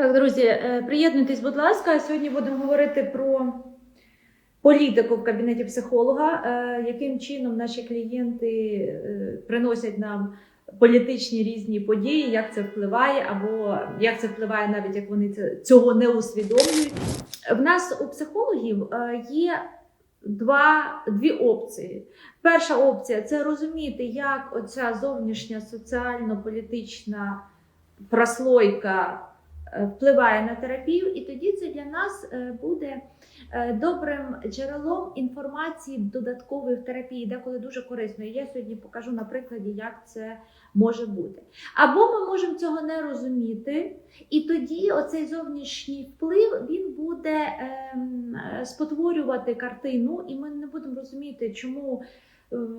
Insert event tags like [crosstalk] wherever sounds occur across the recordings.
Так, друзі, е, приєднуйтесь, будь ласка. Сьогодні будемо говорити про політику в кабінеті психолога, е, яким чином наші клієнти е, приносять нам політичні різні події, як це впливає, або як це впливає, навіть як вони цього не усвідомлюють. В нас у психологів є два, дві опції. Перша опція це розуміти, як оця зовнішня соціально-політична прослойка впливає на терапію, і тоді це для нас е, буде е, добрим джерелом інформації додаткової в терапії, деколи дуже корисною. Я сьогодні покажу на прикладі, як це може бути. Або ми можемо цього не розуміти, і тоді оцей зовнішній вплив він буде ем, е, спотворювати картину, і ми не будемо розуміти, чому.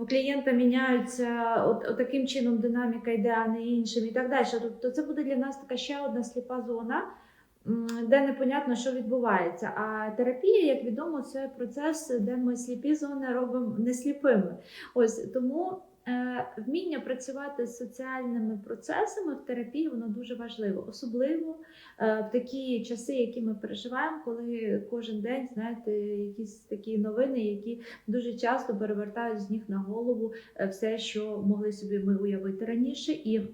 В клієнта міняються от, от таким чином динаміка йде, а не іншим, і так далі. Тобто це буде для нас така ще одна сліпа зона, де непонятно, що відбувається. А терапія, як відомо, це процес, де ми сліпі зони робимо не сліпими. Ось тому вміння працювати з соціальними процесами в терапії воно дуже важливо, особливо е, в такі часи, які ми переживаємо, коли кожен день знаєте, якісь такі новини, які дуже часто перевертають з ніг на голову е, все, що могли собі ми уявити раніше, і е,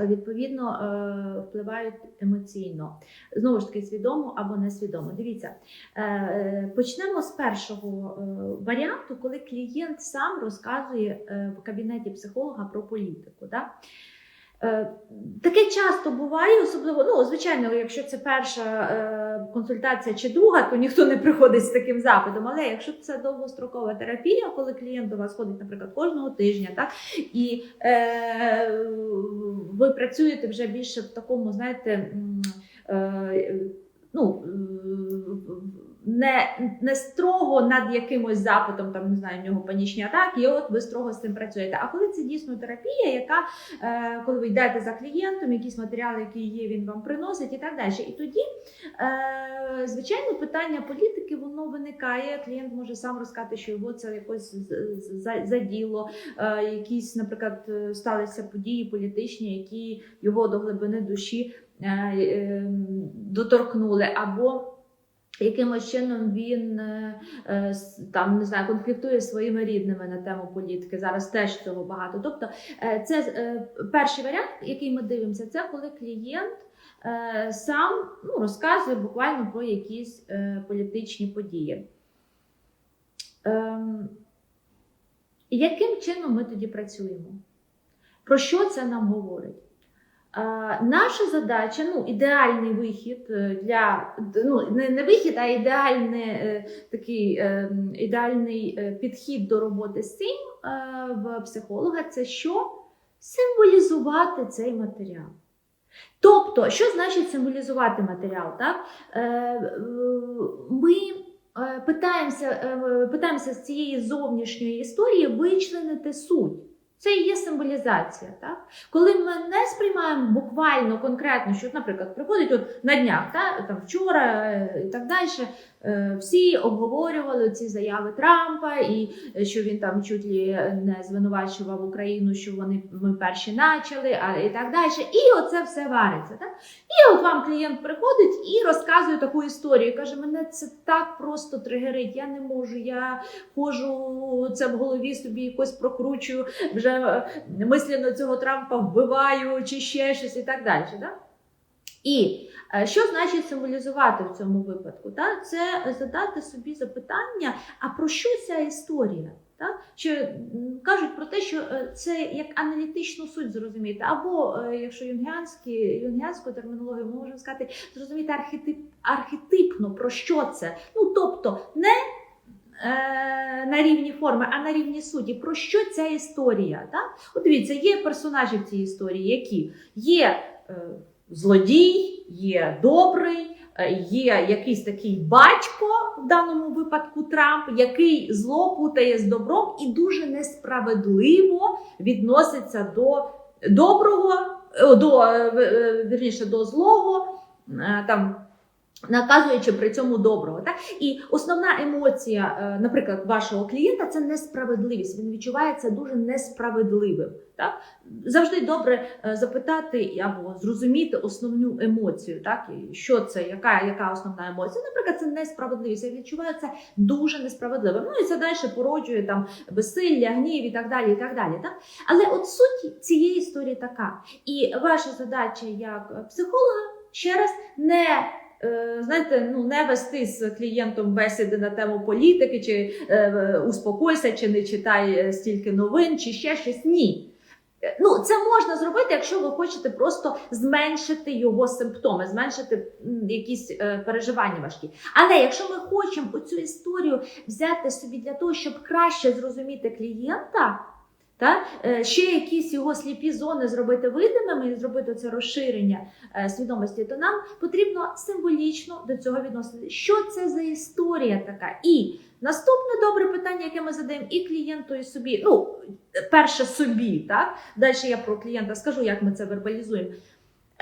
відповідно е, впливають емоційно. Знову ж таки, свідомо або несвідомо. Дивіться, е, е, почнемо з першого е, варіанту, коли клієнт сам розказує е, в кабінеті психолога про політику. Да? Е, Таке часто буває, особливо, ну, звичайно, якщо це перша е, консультація чи друга, то ніхто не приходить з таким запитом. Але якщо це довгострокова терапія, коли клієнт до вас ходить, наприклад, кожного тижня, так, і е, ви працюєте вже більше в такому, знаєте, е, ну, е, не, не строго над якимось запитом, там не знаю, в нього панічні атаки, і от ви строго з цим працюєте. А коли це дійсно терапія, яка е, коли ви йдете за клієнтом, якісь матеріали, які є, він вам приносить, і так далі. І тоді, е, звичайно, питання політики воно виникає. Клієнт може сам розказати, що його це якось заділо, е, якісь, наприклад, е, сталися події політичні, які його до глибини душі е, е, доторкнули, або якимось чином він е, е, там не знаю, конфліктує своїми рідними на тему політики. Зараз теж цього багато. Тобто, е, це перший варіант, який ми дивимося, це коли клієнт. Сам ну, розказує буквально про якісь політичні події. Ем, яким чином ми тоді працюємо? Про що це нам говорить? Наша задача, ну, ідеальний вихід е, для ну, не, не вихід, а ідеальний, е, такий е, ідеальний е, підхід до роботи з цим в психолога це що? Символізувати цей матеріал. Тобто, що значить символізувати матеріал? Так? Ми питаємося, питаємося з цієї зовнішньої історії вичленити суть. Це і є символізація. Так? Коли ми не сприймаємо буквально конкретно, що, наприклад, приходить от на днях, та, там, вчора е, і так далі, всі обговорювали ці заяви Трампа, і е, що він там чуть ли не звинувачував Україну, що вони ми перші начали, а і так далі. І оце все вариться. Так? І от вам клієнт приходить і розказує таку історію. Каже, мене це так просто тригерить, я не можу, я ходжу це в голові собі якось прокручую, вже е, мислено цього Трампа вбиваю чи ще щось і так далі. Да? І е, що значить символізувати в цьому випадку? Та? Це задати собі запитання, а про що ця історія? Та? Що кажуть про те, що е, це як аналітичну суть зрозуміти, або е, якщо юнгіанську термінологію, ми можемо сказати, зрозуміти архетип, архетипно, про що це. Ну тобто не е, на рівні форми, а на рівні суті. Про що ця історія? Так? От дивіться, є персонажі в цій історії, які є е, злодій, є добрий. е, Є якийсь такий батько в даному випадку Трамп, який зло путає з добром і дуже несправедливо відноситься до доброго, е, до е, вірніше до злого. Там Наказуючи при цьому доброго, так і основна емоція, е, наприклад, вашого клієнта це несправедливість. Він відчувається дуже несправедливим. Так завжди добре е, запитати або зрозуміти основну емоцію, так і що це, яка, яка основна емоція. Наприклад, це несправедливість. Я відчуваю це дуже несправедливим. Ну і це далі породжує там безсилля, гнів і так далі. І так далі. Так? Але от суть цієї історії така. І ваша задача як психолога ще раз не знаєте, ну не вести з клієнтом бесіди на тему політики, чи е, успокойся, чи не читай е, стільки новин, чи ще щось. Ні. Е, Ну, це можна зробити, якщо ви хочете просто зменшити його симптоми, зменшити якісь е, переживання важкі. Але якщо ми хочемо цю історію взяти собі для того, щоб краще зрозуміти клієнта, та, е, ще якісь його сліпі зони зробити видимими і зробити це розширення е, свідомості, то нам потрібно символічно до цього відносити. Що це за історія така? І наступне добре питання, яке ми задаємо і клієнту, і собі. Ну, перше собі, так? Далі я про клієнта скажу, як ми це вербалізуємо.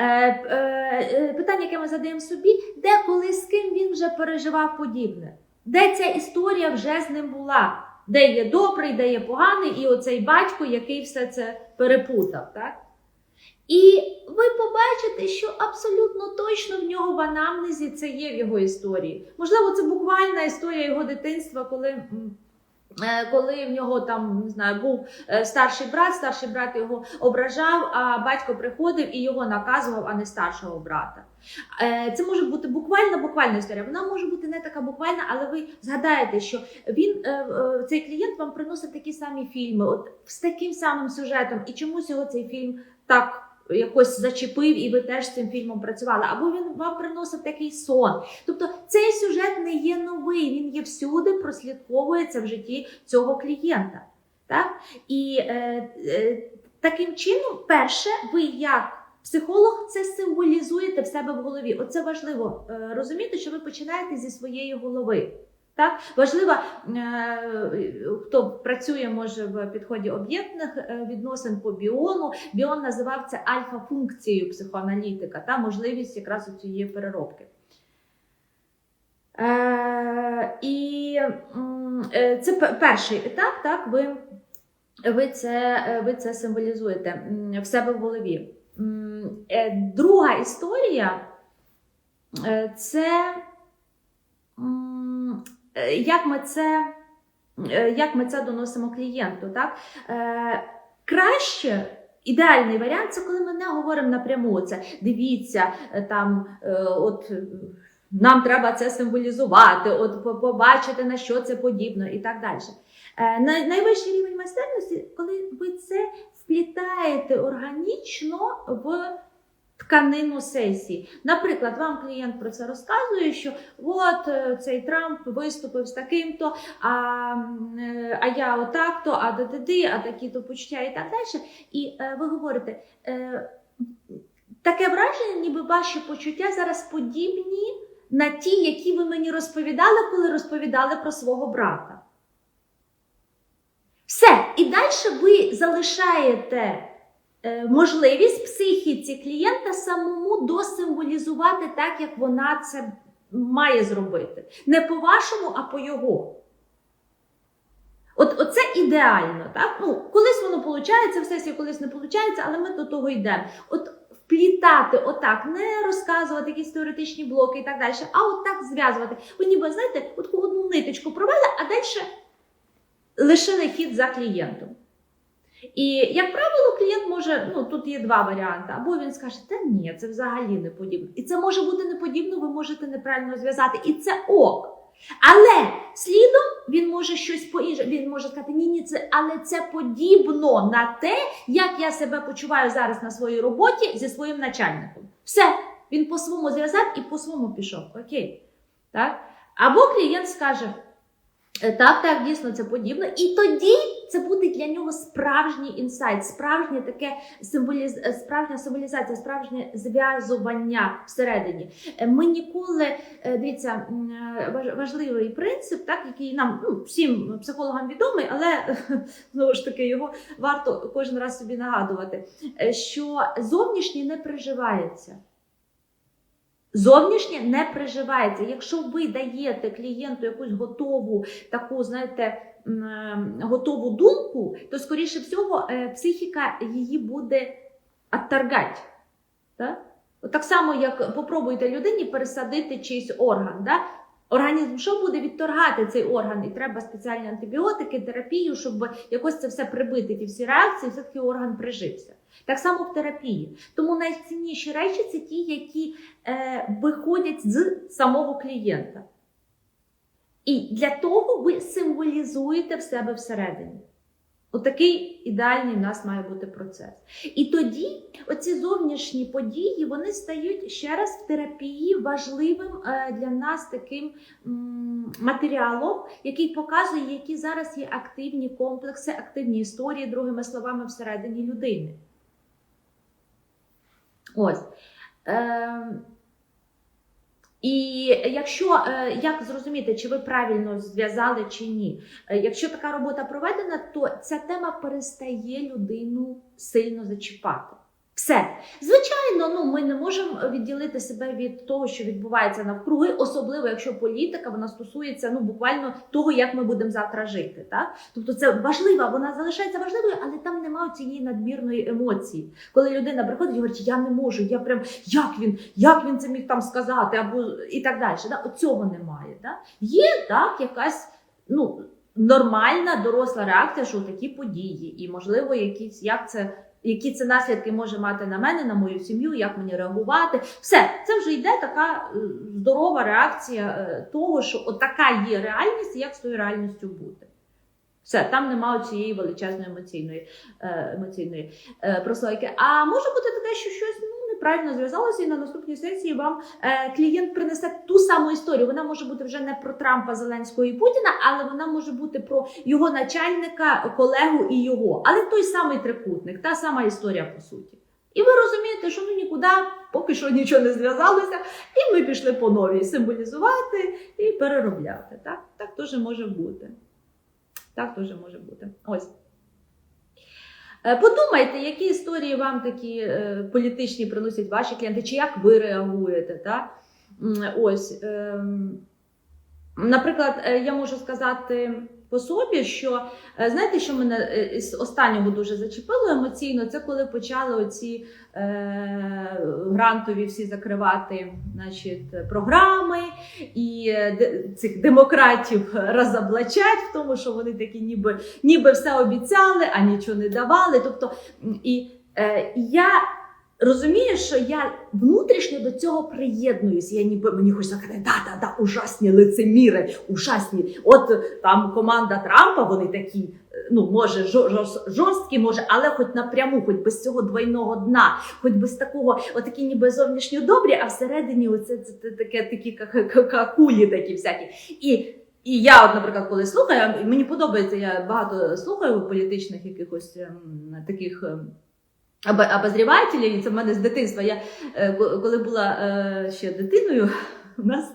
Е, питання, яке ми задаємо собі, де коли з ким він вже переживав подібне, де ця історія вже з ним була, де є добрий, де є поганий, і оцей батько, який все це перепутав. Так? І ви побачите, що абсолютно точно в нього в анамнезі це є в його історії. Можливо, це буквальна історія його дитинства, коли. Е, Коли в нього там не знаю, був е, старший брат, старший брат його ображав, а батько приходив і його наказував, а не старшого брата. Е, Це може бути буквальна буквальна історія. Вона може бути не така буквальна, але ви згадаєте, що він цей клієнт вам приносить такі самі фільми, от з таким самим сюжетом, і чомусь його цей фільм так. Якось зачепив, і ви теж з цим фільмом працювали, або він вам приносив такий сон. Тобто цей сюжет не є новий, він є всюди, прослідковується в житті цього клієнта. Так? І е, е, таким чином, перше, ви як психолог це символізуєте в себе в голові. Оце важливо е, розуміти, що ви починаєте зі своєї голови. Так, важливо, е, хто працює може в підході об'єктних е, відносин по біону. Біон називав це альфа-функцією психоаналітика та можливість якраз у цієї переробки. Е, і це перший етап, так, ви, ви, це, ви це символізуєте в себе в голові. Друга історія це як ми це, е, як ми це доносимо клієнту. Так? Е, Краще. Ідеальний варіант це коли ми не говоримо напряму. Це дивіться, е, там е, от е, нам треба це символізувати, от побачити на що це подібно і так далі. Е, Найвищий рівень майстерності, коли ви це вплітаєте органічно в тканину сесії. Наприклад, вам клієнт про це розказує, що от е, цей Трамп виступив з таким-то, а, е, а я отак-то, а де а такі-то почуття і так далі. І е, ви говорите, е, таке враження, ніби ваші почуття зараз подібні на ті, які ви мені розповідали, коли розповідали про свого брата. Все, і далі ви залишаєте можливість психіці клієнта самому досимволізувати так, як вона це має зробити. Не по-вашому, а по його. От оце ідеально, так? Ну, колись воно виходить, в сесії колись не виходить, але ми до того йдемо. От вплітати отак, не розказувати якісь теоретичні блоки і так далі, а отак зв'язувати. Ви ніби, знаєте, от одну ниточку провели, а далі лишили хід за клієнтом. І, як правило, клієнт може, ну тут є два варіанти. Або він скаже, та ні, це взагалі не подібно. І це може бути не подібно, ви можете неправильно зв'язати. І це ок. Але слідом він може щось по іншому. Він може сказати, ні, ні, це але це подібно на те, як я себе почуваю зараз на своїй роботі зі своїм начальником. Все, він по-своєму зв'язав і по-своєму пішов. Окей. Так? Або клієнт скаже. «Е, Так, так, дійсно це подібно. І тоді це буде для нього справжній інсайт, справжнє таке символіз... е, справжня символізація, справжнє зв'язування всередині. Е, Ми ніколи е, дивіться, важливий принцип, так який нам ну, всім психологам відомий, але [laughs] знову ж таки його варто кожен раз собі нагадувати, що зовнішнє не приживається. Зовнішнє не приживається. Якщо ви даєте клієнту якусь готову таку, знаєте, е, готову думку, то скоріше всього е, психіка її буде отторгати. Так? Так само, як попробуйте людині пересадити чийсь орган. Да? Організм що буде відторгати цей орган? І треба спеціальні антибіотики, терапію, щоб якось це все прибити, ті всі реакції, все-таки орган прижився. Так само в терапії. Тому найцінніші речі це ті, які е, виходять з самого клієнта. І для того ви символізуєте в себе всередині. Отакий ідеальний в нас має бути процес. І тоді оці зовнішні події вони стають ще раз в терапії важливим е, для нас таким матеріалом, який показує, які зараз є активні комплекси, активні історії, другими словами, всередині людини. Ось. І якщо е, як зрозуміти, чи ви правильно зв'язали чи ні, Е, якщо така робота проведена, то ця тема перестає людину сильно зачіпати. Все. Звичайно, ну ми не можемо відділити себе від того, що відбувається навкруги, особливо якщо політика вона стосується ну буквально того, як ми будемо завтра жити. Так? Тобто це важлива, вона залишається важливою, але там немає цієї надмірної емоції. Коли людина приходить і говорить, я не можу, я прям як він, як він це міг там сказати, або і так далі. Да? От немає. Да? Є так якась ну. Нормальна доросла реакція, що такі події, і можливо, якісь як це які це наслідки може мати на мене, на мою сім'ю, як мені реагувати. Все, це вже йде така е, здорова реакція е, того, що отака є реальність, і як з тою реальністю бути. Все, там немає цієї величезної емоційної е, емоційної прослойки. А може бути таке, що щось неправильно зв'язалося, і на наступній сесії вам е, клієнт принесе ту саму історію. Вона може бути вже не про Трампа, Зеленського і Путіна, але вона може бути про його начальника, колегу і його. Але той самий трикутник, та сама історія по суті. І ви розумієте, що ну нікуди поки що нічого не зв'язалося, і ми пішли по новій символізувати і переробляти. Так, так теж може бути. Так теж може бути. Ось. Е, Подумайте, які історії вам такі е, політичні приносять ваші клієнти, чи як ви реагуєте. Та? Ось. ем, Наприклад, е, я можу сказати по собі, що е, знаєте, що мене е, з останнього дуже зачепило емоційно, це коли почали оці е, грантові всі закривати значить, програми і е, цих демократів розоблачать в тому, що вони такі ніби, ніби все обіцяли, а нічого не давали. Тобто, і е, я розумію, що я внутрішньо до цього приєднуюсь. Я ніби мені хочеться сказати, да, да, да, ужасні лицеміри, ужасні. От там команда Трампа, вони такі, е, ну може жорсткі, може, але хоч напряму, хоч без цього двойного дна, хоч без такого, отакі ніби зовнішньо добрі, а всередині оце це, це таке такі ка- ка- ка- кулі такі всякі. І і я, от, наприклад, коли слухаю, мені подобається, я багато слухаю політичних якихось ем, таких. Це в мене з дитинства. Я е, коли була е, ще дитиною, [laughs] у нас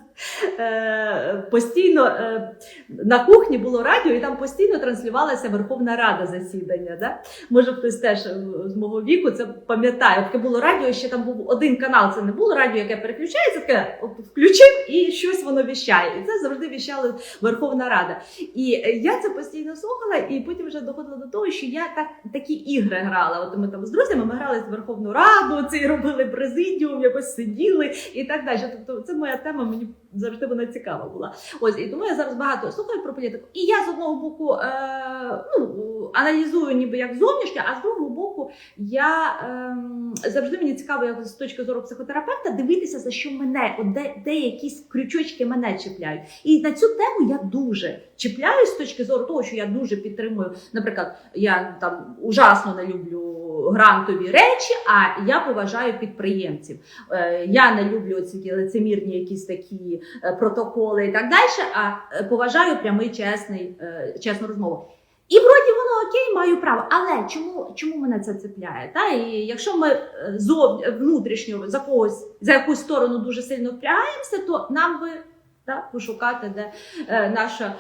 постійно е, на кухні було радіо, і там постійно транслювалася Верховна Рада засідання. Да? Може, хтось теж е, з мого віку це пам'ятає. Таке було радіо, ще там був один канал. Це не було радіо, яке переключається, таке включив і щось воно віщає. І це завжди віщала Верховна Рада. І е, я це постійно слухала, і потім вже доходила до того, що я так такі ігри грала. От ми там з друзями ми грали в Верховну Раду, це робили президіум, якось сиділи і так далі. Тобто, це моя тема, мені завжди вона цікава була. Ось і тому я зараз багато слухаю про політику. І я з одного боку е, ну, аналізую, ніби як зовнішнє, а з другого боку, я е, завжди мені цікаво, як з точки зору психотерапевта, дивитися, за що мене, от де, де якісь крючочки мене чіпляють. І на цю тему я дуже чіпляюсь з точки зору того, що я дуже підтримую. Наприклад, я там ужасно не люблю грантові речі, а я поважаю підприємців. Е, Я не люблю ці лицемірні якісь такі е, протоколи і так далі, а е, поважаю прямий чесний, чесну розмову. І вроді воно окей, маю право. Але чому, чому мене це цепляє? Та? І якщо ми зов, внутрішньо за когось за якусь сторону дуже сильно впрягаємося, то нам би та, пошукати, де е, наша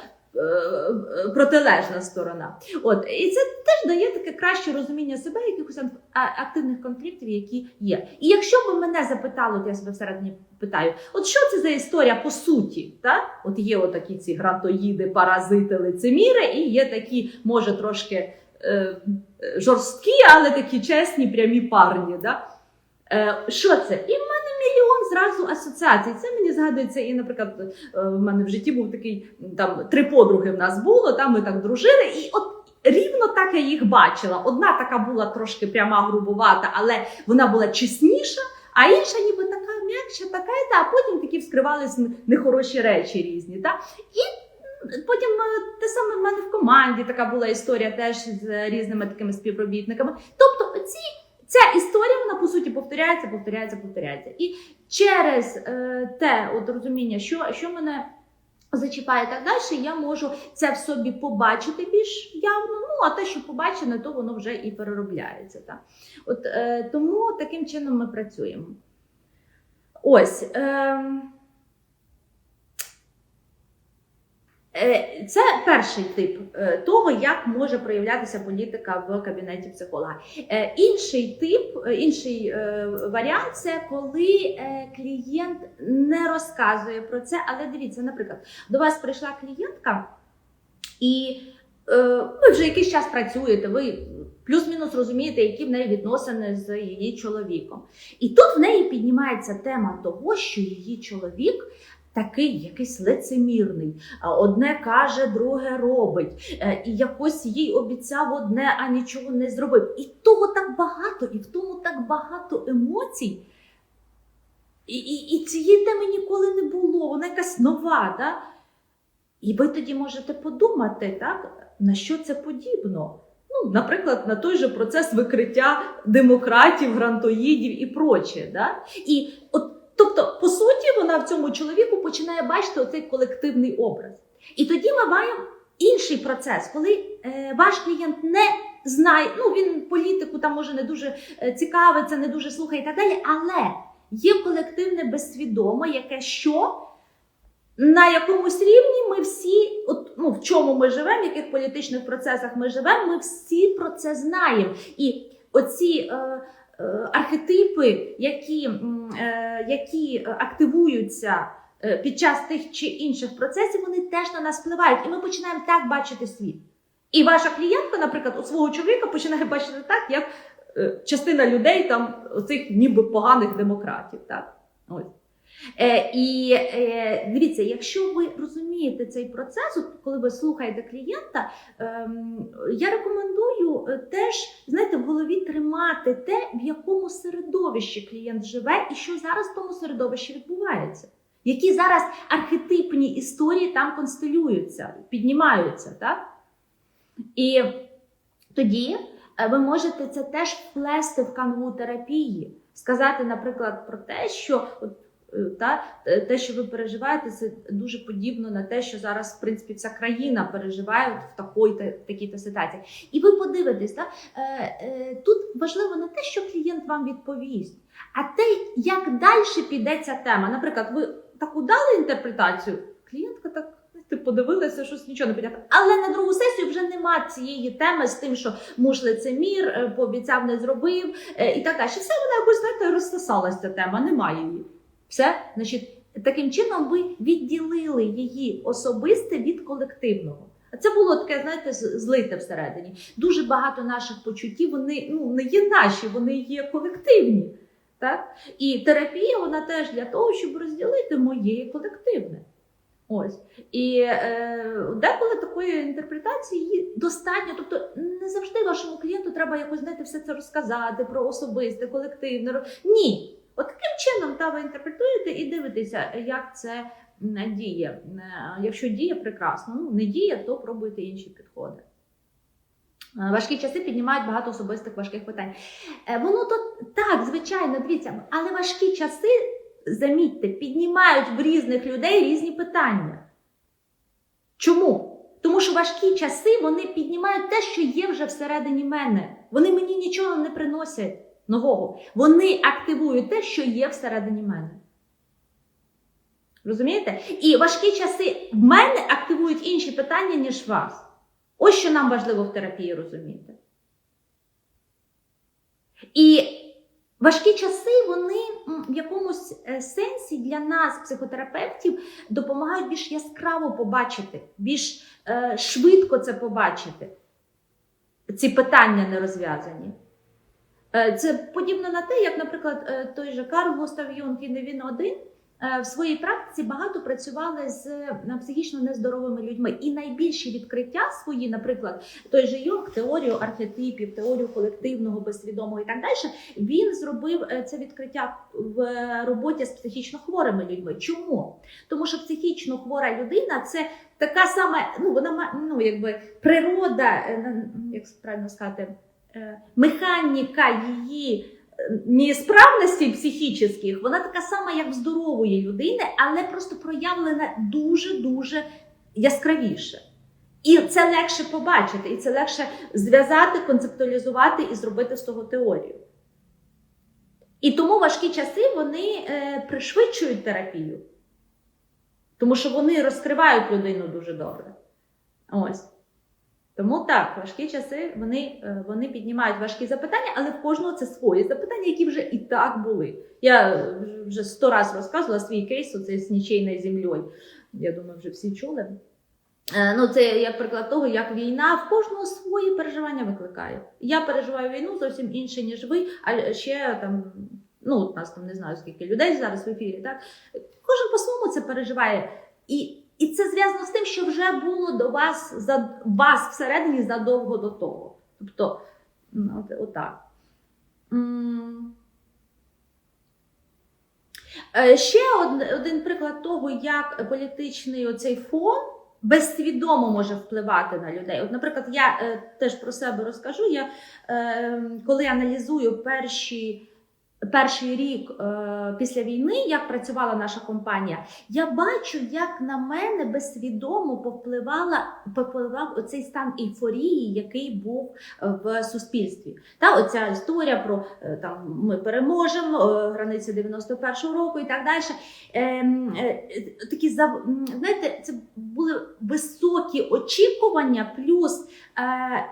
протилежна сторона. От і це теж дає таке краще розуміння себе, якихось активних конфліктів, які є. І якщо б мене запитали, от я себе всередині питаю, от що це за історія по суті? Так? От є отакі ці грантоїди, паразити, лицеміри, і є такі, може, трошки е, е, жорсткі, але такі чесні, прямі парні. Да? Е, що це? І в мене зразу асоціацій. Це мені згадується, і, наприклад, е, в мене в житті був такий там три подруги в нас було, там ми так дружили, і от. Рівно так я їх бачила. Одна така була трошки пряма, грубувата, але вона була чесніша, а інша ніби така м'якша, така, і та, а потім такі вскривались нехороші речі різні. Та? І потім е, те саме в мене в команді така була історія теж з різними такими співробітниками. Тобто, ці, ця історія вона по суті повторяється, повторяється, повторяється. І через е, те от розуміння, що, що мене зачіпає так далі, я можу це в собі побачити більш явно. Ну а те, що побачене, то воно вже і переробляється. Так? От е, тому таким чином ми працюємо. Ось. Е, Е, Це перший тип е, того, як може проявлятися політика в кабінеті психолога. Е, Інший тип, е, інший е, варіант це коли е, клієнт не розказує про це. Але дивіться, наприклад, до вас прийшла клієнтка, і е, ви вже якийсь час працюєте, ви плюс-мінус розумієте, які в неї відносини з її чоловіком. І тут в неї піднімається тема того, що її чоловік такий якийсь лицемірний. Одне каже, друге робить. Е, І якось їй обіцяв одне, а нічого не зробив. І того так багато, і в тому так багато емоцій. І, і, і цієї теми ніколи не було, вона якась нова. Да? І ви тоді можете подумати, так, на що це подібно. Ну, наприклад, на той же процес викриття демократів, грантоїдів і проче. Да? І от Тобто, по суті, вона в цьому чоловіку починає бачити оцей колективний образ. І тоді ми маємо інший процес, коли е, ваш клієнт не знає, ну він політику там може не дуже е, цікавиться, не дуже слухає і так далі, але є колективне безсвідоме, яке що. На якомусь рівні ми всі, от, ну, в чому ми живемо, в яких політичних процесах ми живемо, ми всі про це знаємо. І оці е, архетипи, які, е, які активуються е, під час тих чи інших процесів, вони теж на нас впливають. І ми починаємо так бачити світ. І ваша клієнтка, наприклад, у свого чоловіка починає бачити так, як е, частина людей там оцих ніби поганих демократів. Так? Ось. Е, і е, дивіться, якщо ви розумієте цей процес, от коли ви слухаєте клієнта, ем, я рекомендую е, теж знаєте, в голові тримати те, в якому середовищі клієнт живе, і що зараз в тому середовищі відбувається. Які зараз архетипні історії там констелюються, піднімаються, так? І тоді е, ви можете це теж вплести в канву терапії, сказати, наприклад, про те, що от, е, та, е, те, що ви переживаєте, це дуже подібно на те, що зараз, в принципі, вся країна переживає в такої такій та ситуації. І ви подивитесь, та, е, е, тут важливо не те, що клієнт вам відповість, а те, як далі піде ця тема. Наприклад, ви таку дали інтерпретацію, клієнтка так. Ти подивилася, щось нічого не понятно. Але на другу сесію вже нема цієї теми з тим, що муж лицемір, е, пообіцяв, не зробив е, і так далі. Все вона якось знаєте, розсосалася ця тема, немає її. Все, значить, таким чином ви відділили її особисте від колективного. А це було таке, знаєте, злите всередині. Дуже багато наших почуттів вони ну, не є наші, вони є колективні. Так? І терапія вона теж для того, щоб розділити моє колективне. Ось. І е, деколи такої інтерпретації її достатньо. Тобто не завжди вашому клієнту треба якось знаєте, все це розказати про особисте, колективне. Ні. От таким чином та ви інтерпретуєте і дивитеся, як це діє. Е, Якщо діє, прекрасно. Ну, не діє, то пробуйте інші підходи. Е, Важкі часи піднімають багато особистих важких питань. Е, Воно то так, звичайно, дивіться, але важкі часи, замітьте, піднімають в різних людей різні питання. Чому? Тому що важкі часи вони піднімають те, що є вже всередині мене. Вони мені нічого не приносять нового. Вони активують те, що є всередині мене. Розумієте? І важкі часи в мене активують інші питання, ніж вас. Ось що нам важливо в терапії розуміти. І важкі часи, вони в якомусь е, сенсі для нас, психотерапевтів, допомагають більш яскраво побачити, більш е, швидко це побачити. Ці питання не розв'язані. Е, Це подібно на те, як, наприклад, е, той же Карл Густав Юнг, і не він один, е, в своїй практиці багато працювали з психічно нездоровими людьми. І найбільші відкриття свої, наприклад, той же Юнг, теорію архетипів, теорію колективного, безсвідомого і так далі, він зробив це відкриття в роботі з психічно хворими людьми. Чому? Тому що психічно хвора людина це така сама, ну вона ну, якби природа, як правильно сказати, механіка її. е, Несправностей психічних, вона така сама, як в здорової людини, але просто проявлена дуже-дуже яскравіше. І це легше побачити, і це легше зв'язати, концептуалізувати і зробити з того теорію. І тому важкі часи вони е, пришвидшують терапію, тому що вони розкривають людину дуже добре. Ось. Тому так, важкі часи вони, е, вони піднімають важкі запитання, але в кожного це свої запитання, які вже і так були. Я е, вже сто разів розказувала свій кейс оцей з нічийною землею. Я думаю, вже всі чули. Е, Ну, це як приклад того, як війна в кожного свої переживання викликає. Я переживаю війну зовсім інше, ніж ви, а ще там, ну, от нас там не знаю, скільки людей зараз в ефірі, так? Кожен по-своєму це переживає. І, і це зв'язано з тим, що вже було до вас, за, вас всередині задовго до того. Тобто, ну, от, отак. Е, Ще один приклад того, як політичний оцей фон безсвідомо може впливати на людей. От, наприклад, я е, теж про себе розкажу. Я е, коли аналізую перші. Перший рік е, після війни, як працювала наша компанія, я бачу, як на мене безсвідомо повпливала повпливав оцей стан ейфорії, який був е, в суспільстві. Та оця історія про е, там ми переможемо, границі 91-го року і так далі. Ем, такі знаєте, це були високі очікування, плюс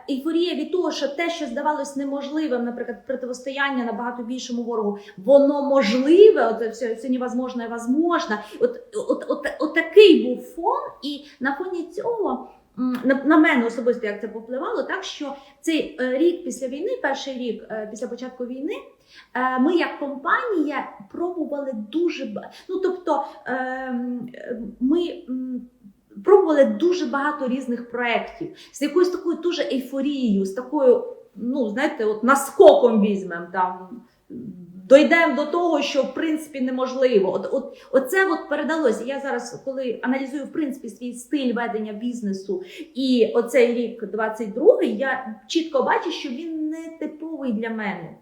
ейфорія від того, що те, що здавалось неможливим, наприклад, протистояння набагато більшому ворогу, воно можливе, от все, все невозможно возможно. От, от, от, от такий був фон, і на фоні цього. На, мене особисто як це повпливало, так що цей е, рік після війни, перший рік е, після початку війни, е, ми як компанія пробували дуже ну тобто ми пробували дуже багато різних проєктів з якоюсь такою дуже ейфорією, з такою, ну знаєте, от наскоком візьмемо там. Дойдемо до того, що в принципі неможливо. От, от, оце от передалося. Я зараз, коли аналізую в принципі свій стиль ведення бізнесу і оцей рік 22-й, я чітко бачу, що він не типовий для мене.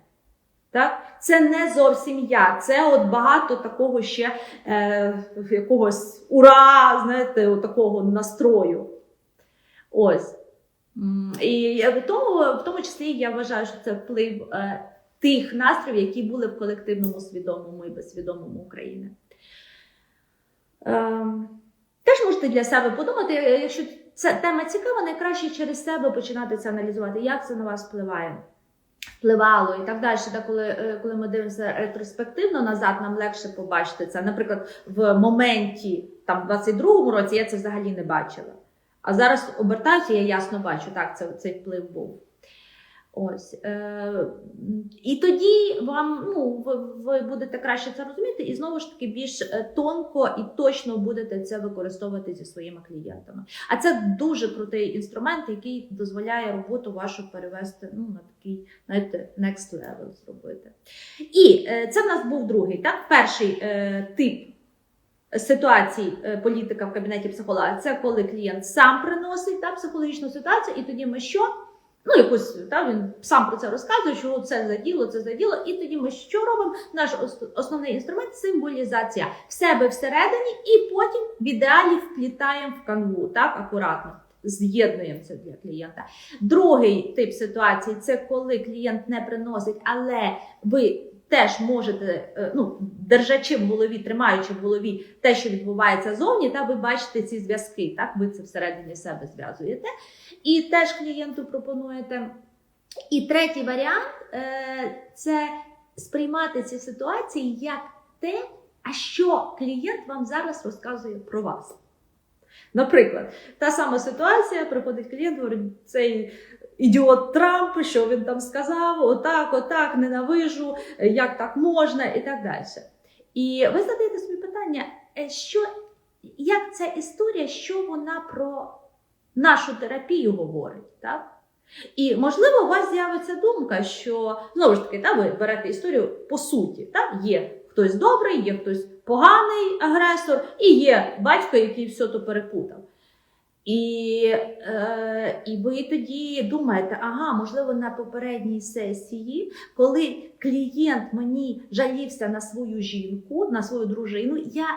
Так? Це не зовсім я. Це от багато такого ще е, якогось ура, знаєте, от такого настрою. Ось. І в тому, в тому числі я вважаю, що це вплив е, тих настроїв, які були в колективному свідомому і безсвідомому України. Ем, Теж можете для себе подумати, е, якщо ця тема цікава, найкраще через себе починати це аналізувати, як це на вас впливає. Впливало і так далі. Та коли, е, коли ми дивимося ретроспективно назад, нам легше побачити це. Наприклад, в моменті там, в 22-му році я це взагалі не бачила. А зараз обертаюся, я ясно бачу, так, це, цей вплив був. Ось. Е, і тоді вам ну, ви, ви будете краще це розуміти, і знову ж таки більш е, тонко і точно будете це використовувати зі своїми клієнтами. А це дуже крутий інструмент, який дозволяє роботу вашу перевести ну, на такий знаєте, next level зробити. І е, це в нас був другий, так? Перший е, тип ситуацій е, політика в кабінеті психолога це коли клієнт сам приносить та, психологічну ситуацію, і тоді ми що? Ну, якось та, він сам про це розказує, що це за діло, це за діло. І тоді ми що робимо? Наш основний інструмент символізація в себе всередині, і потім в ідеалі вплітаємо в канву, так, акуратно. З'єднуємо це для клієнта. Другий тип ситуації це коли клієнт не приносить, але ви теж можете, е, ну, держачи в голові, тримаючи в голові те, що відбувається зовні, та ви бачите ці зв'язки, так, ви це всередині себе зв'язуєте. І теж клієнту пропонуєте. І третій варіант е, це сприймати ці ситуації як те, а що клієнт вам зараз розказує про вас. Наприклад, та сама ситуація, приходить клієнт, говорить, цей ідіот Трамп, що він там сказав, отак, отак, ненавижу, як так можна, і так далі. І ви задаєте собі питання, е, що, як ця історія, що вона про нашу терапію говорить? Так? І можливо, у вас з'явиться думка, що знову ж таки, та, ви берете історію по суті. Та? Є хтось добрий, є хтось поганий агресор, і є батько, який все то перепутав. І, е, і ви тоді думаєте, ага, можливо, на попередній сесії, коли клієнт мені жалівся на свою жінку, на свою дружину, я.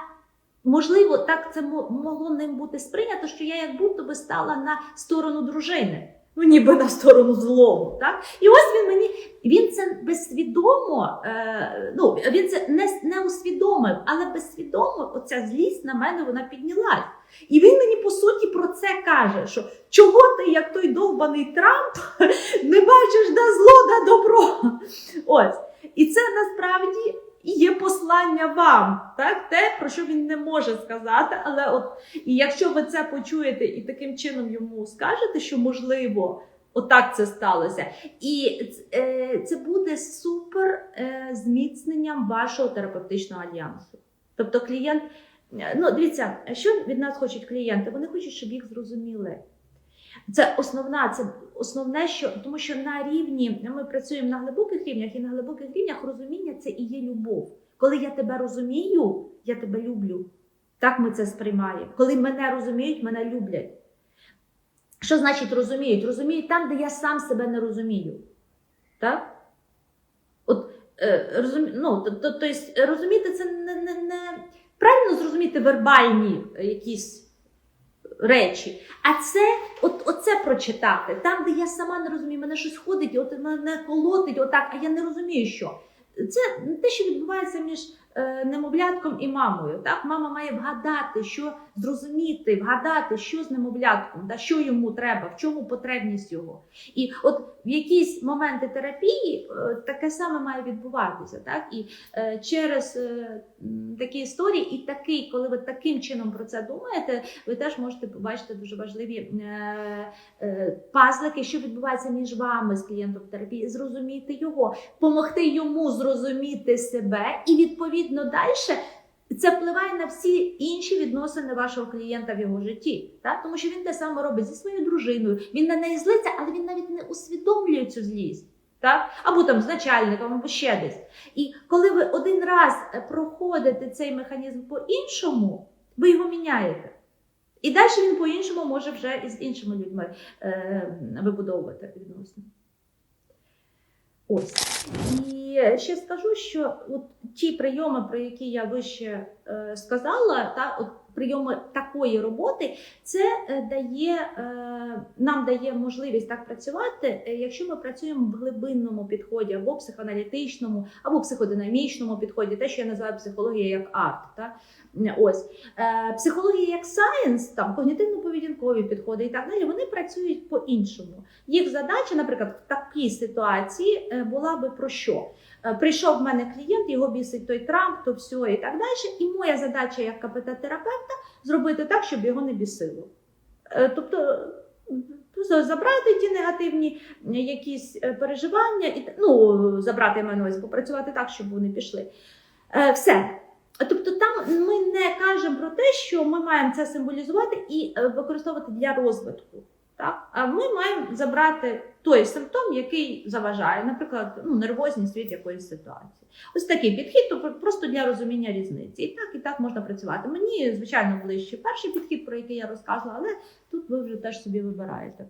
Можливо, так це могло ним бути сприйнято, що я як будто би стала на сторону дружини, ну ніби на сторону злому. Так? І ось він мені він це безсвідомо, е, ну він це не, не усвідомив, але безсвідомо оця злість на мене вона піднялась. І він мені по суті про це каже: що чого ти, як той довбаний Трамп, [laughs] не бачиш де зло, де добро. Ось. І це насправді і є послання вам, так? те, про що він не може сказати. Але от і якщо ви це почуєте і таким чином йому скажете, що можливо. Отак це сталося. І е, це буде супер е, зміцненням вашого терапевтичного альянсу. Тобто клієнт, е, ну дивіться, що від нас хочуть клієнти? Вони хочуть, щоб їх зрозуміли. Це основна, це основне, що тому що на рівні ми працюємо на глибоких рівнях, і на глибоких рівнях розуміння це і є любов. Коли я тебе розумію, я тебе люблю. Так ми це сприймаємо. Коли мене розуміють, мене люблять. Що значить розуміють? Розуміють там, де я сам себе не розумію. Так? От, е, розумі... ну, то, то, то розуміти це не, не, не правильно зрозуміти вербальні якісь речі. А це от, оце прочитати, там, де я сама не розумію, мене щось ходить, от мене колотить, отак, а я не розумію, що. Це те, що відбувається між немовлятком і мамою. Так? Мама має вгадати, що зрозуміти, вгадати, що з немовлятком, та, що йому треба, в чому потребність його. І от в якісь моменти терапії е, таке саме має відбуватися. Так? І е, через е, такі історії, і такий, коли ви таким чином про це думаєте, ви теж можете побачити дуже важливі е, е, пазлики, що відбувається між вами з клієнтом терапії, зрозуміти його, допомогти йому зрозуміти себе, і відповідно далі це впливає на всі інші відносини вашого клієнта в його житті. Так? Тому що він те саме робить зі своєю дружиною, він на неї злиться, але він навіть не усвідомлює цю злість. Так? Або там з начальником, або ще десь. І коли ви один раз е, проходите цей механізм по-іншому, ви його міняєте. І далі він по-іншому може вже із іншими людьми е, вибудовувати відносини. Ось. І ще скажу, що от ті прийоми, про які я вище е, сказала, та, от прийоми такої роботи, це е, дає, е, нам дає можливість так працювати, е, якщо ми працюємо в глибинному підході, або психоаналітичному, або психодинамічному підході, те, що я називаю психологія як арт. Та? Ось. Психологія як сайенс, там когнітивно-поведінкові підходи і так далі, вони працюють по-іншому. Їх задача, наприклад, в такій ситуації була би про що? Прийшов в мене клієнт, його бісить той Трамп, то все і так далі. І моя задача як КПТ-терапевта зробити так, щоб його не бісило. Е, Тобто забрати ті негативні е, якісь е, переживання, і ну, забрати увазі, попрацювати так, щоб вони пішли. Все. Тобто там ми не кажемо про те, що ми маємо це символізувати і використовувати для розвитку. Так? А ми маємо забрати той симптом, який заважає, наприклад, ну, нервозність від якоїсь ситуації. Ось такий підхід, то просто для розуміння різниці. І так, і так можна працювати. Мені, звичайно, ближче перший підхід, про який я розказувала, але тут ви вже теж собі вибираєте.